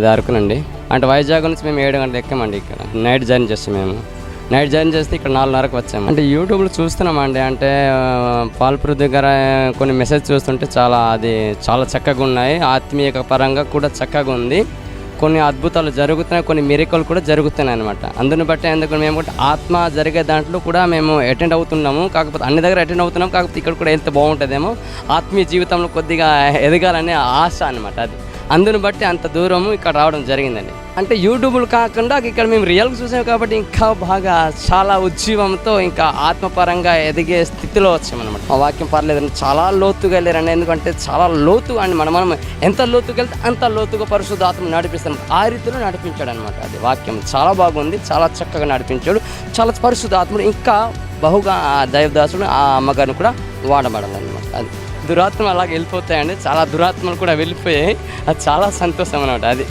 అది అరకునండి అంటే వైజాగ్ నుంచి మేము ఏడు గంటలు ఎక్కామండి ఇక్కడ. నైట్ జర్నీ చేస్తాం మేము. నైట్ జర్నీ చేస్తే ఇక్కడ నాలుగున్నరకు వచ్చాము. అంటే యూట్యూబ్లో చూస్తున్నామండి. అంటే పాల్పురు దగ్గర కొన్ని మెసేజ్ చూస్తుంటే చాలా అది చాలా చక్కగా ఉన్నాయి. ఆత్మీయ పరంగా కూడా చక్కగా ఉంది. కొన్ని అద్భుతాలు జరుగుతున్నాయి. కొన్ని మిరికలు కూడా జరుగుతున్నాయి అనమాట అందుని బట్టి ఎందుకు మేము కూడా ఆత్మ జరిగే దాంట్లో కూడా మేము అటెండ్ అవుతున్నాము. కాకపోతే అన్ని దగ్గర అటెండ్ అవుతున్నాం కాకపోతే ఇక్కడ కూడా ఎంత బాగుంటుందేమో ఆత్మీయ జీవితంలో కొద్దిగా ఎదగాలనే ఆశ అనమాట అది. అందుని బట్టి అంత దూరము ఇక్కడ రావడం జరిగిందండి. అంటే యూట్యూబ్లు కాకుండా ఇక్కడ మేము రియల్గా చూసాం కాబట్టి ఇంకా బాగా చాలా ఉజ్జీవంతో ఇంకా ఆత్మపరంగా ఎదిగే స్థితిలో వచ్చామన్నమాట. ఆ వాక్యం పర్లేదండి చాలా లోతుగా వెళ్ళారండి. ఎందుకంటే చాలా లోతుగా అండి మనం మనం ఎంత లోతుగా వెళ్తే అంత లోతుగా పరిశుద్ధాత్మ నడిపిస్తాం ఆ రీతిలో నడిపించాడు అనమాట అది వాక్యం. చాలా బాగుంది చాలా చక్కగా నడిపించాడు. చాలా పరిశుద్ధాత్ముడు. ఇంకా బహుగా ఆ దైవదాసుడు ఆ అమ్మగారిని కూడా వాడబడాలన్నమాట అది దురాత్మ అలాగే వెళ్ళిపోతాయండి. చాలా దురాత్మలు కూడా వెళ్ళిపోయాయి. అది చాలా సంతోషం అనమాట అది.